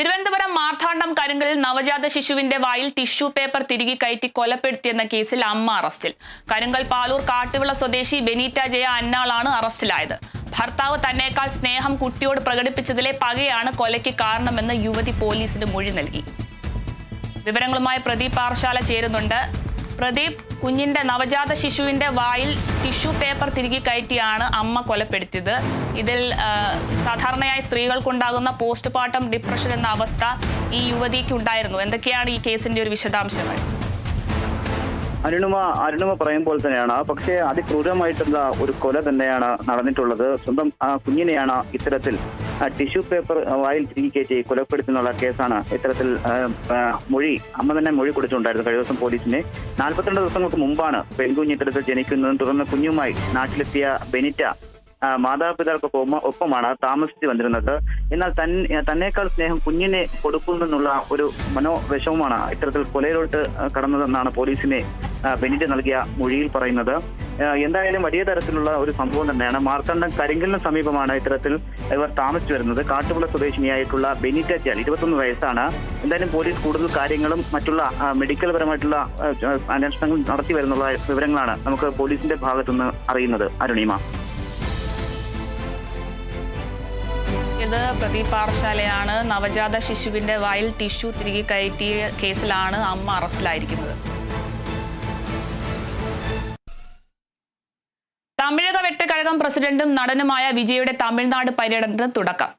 തിരുവനന്തപുരം മാർത്താണ്ഡം കരുങ്കലിൽ നവജാത ശിശുവിന്റെ വായിൽ tissue paper തിരികെ കയറ്റി കൊലപ്പെടുത്തിയെന്ന കേസിൽ അമ്മ അറസ്റ്റിൽ. കരുങ്കൽ പാലൂർ കാട്ടുവിള സ്വദേശി ബെനീറ്റ ജയ അന്നാളാണ് അറസ്റ്റിലായത്. ഭർത്താവ് തന്നേക്കാൾ സ്നേഹം കുട്ടിയോട് പ്രകടിപ്പിച്ചതിലെ പകയാണ് കൊലയ്ക്ക് കാരണമെന്ന് യുവതി പോലീസിന് മൊഴി നൽകി. വിവരങ്ങളുമായി പ്രദീപ് പാറശാല ചേരുന്നുണ്ട്. പ്രദീപ് കുഞ്ഞിന്റെ നവജാത ശിശുവിന്റെ വായിൽ ടിഷ്യൂ പേപ്പർ തിരികെ കയറ്റിയാണ് അമ്മ കൊലപ്പെടുത്തിയത്. ഇതിൽ സാധാരണയായി സ്ത്രീകൾക്കുണ്ടാകുന്ന പോസ്റ്റ് പാർട്ടം ഡിപ്രഷൻ എന്ന അവസ്ഥ ഈ യുവതിക്ക് ഉണ്ടായിരുന്നു. എന്തൊക്കെയാണ് ഈ കേസിന്റെ ഒരു വിശദാംശങ്ങൾ? അരുണിമ അരുണിമ പറയുമ്പോൾ തന്നെയാണ്. പക്ഷേ അതിക്രൂരമായിട്ടുള്ള ഒരു കൊല തന്നെയാണ് നടന്നിട്ടുള്ളത്. സ്വന്തം കുഞ്ഞിനെയാണ് ഇത്തരത്തിൽ ടിഷ്യൂ പേപ്പർ വായിൽ തിരികെ കയറ്റി കൊലപ്പെടുത്തുന്നുള്ള കേസാണ് ഇത്തരത്തിൽ മൊഴി അമ്മ തന്നെ മൊഴി കൊടുത്തിട്ടുണ്ടായിരുന്നു കഴിഞ്ഞ ദിവസം പോലീസിനെ. നാൽപ്പത്തിരണ്ട് ദിവസങ്ങൾക്ക് മുമ്പാണ് പെൺകുഞ്ഞ് ഇത്തരത്തിൽ ജനിക്കുന്നതും തുടർന്ന് കുഞ്ഞുമായി നാട്ടിലെത്തിയ ബെനിറ്റ മാതാപിതാക്കൾക്കൊപ്പം ഒപ്പമാണ് താമസിച്ചു വന്നിരുന്നത്. എന്നാൽ തൻ തന്നേക്കാൾ സ്നേഹം കുഞ്ഞിനെ കൊടുക്കുന്നുള്ള ഒരു മനോവിഷമമാണ് ഇത്തരത്തിൽ കൊലയിലോട്ട് കടന്നതെന്നാണ് പോലീസിനെ ബെനിറ്റ് നൽകിയ മൊഴിയിൽ പറയുന്നത്. എന്തായാലും വലിയ തരത്തിലുള്ള ഒരു സംഭവം തന്നെയാണ്. മാർത്തണ്ഡം കരിങ്കലിന് സമീപമാണ് ഇത്തരത്തിൽ ഇവർ താമസിച്ചു വരുന്നത്. കാട്ടുപുള്ള സ്വദേശിനിയായിട്ടുള്ള ബെനിറ്റ ജാൽ ഇരുപത്തൊന്ന് വയസ്സാണ്. എന്തായാലും പോലീസ് കൂടുതൽ കാര്യങ്ങളും മറ്റുള്ള മെഡിക്കൽ പരമായിട്ടുള്ള അന്വേഷണങ്ങൾ നടത്തി വരുന്നുള്ള വിവരങ്ങളാണ് നമുക്ക് പോലീസിന്റെ ഭാഗത്തുനിന്ന് അറിയുന്നത്. അരുണിമ. ഇത് പ്രദീപ് പാറശാലയാണ്. നവജാത ശിശുവിന്റെ വായിൽ ടിഷ്യൂ തിരികെ കയറ്റിയ കേസിലാണ് അമ്മ അറസ്റ്റിലായിരിക്കുന്നത്. തമിഴക വെട്ടുകഴകം പ്രസിഡന്റും നടനുമായ വിജയുടെ തമിഴ്നാട് പര്യടനത്തിന് തുടക്കം.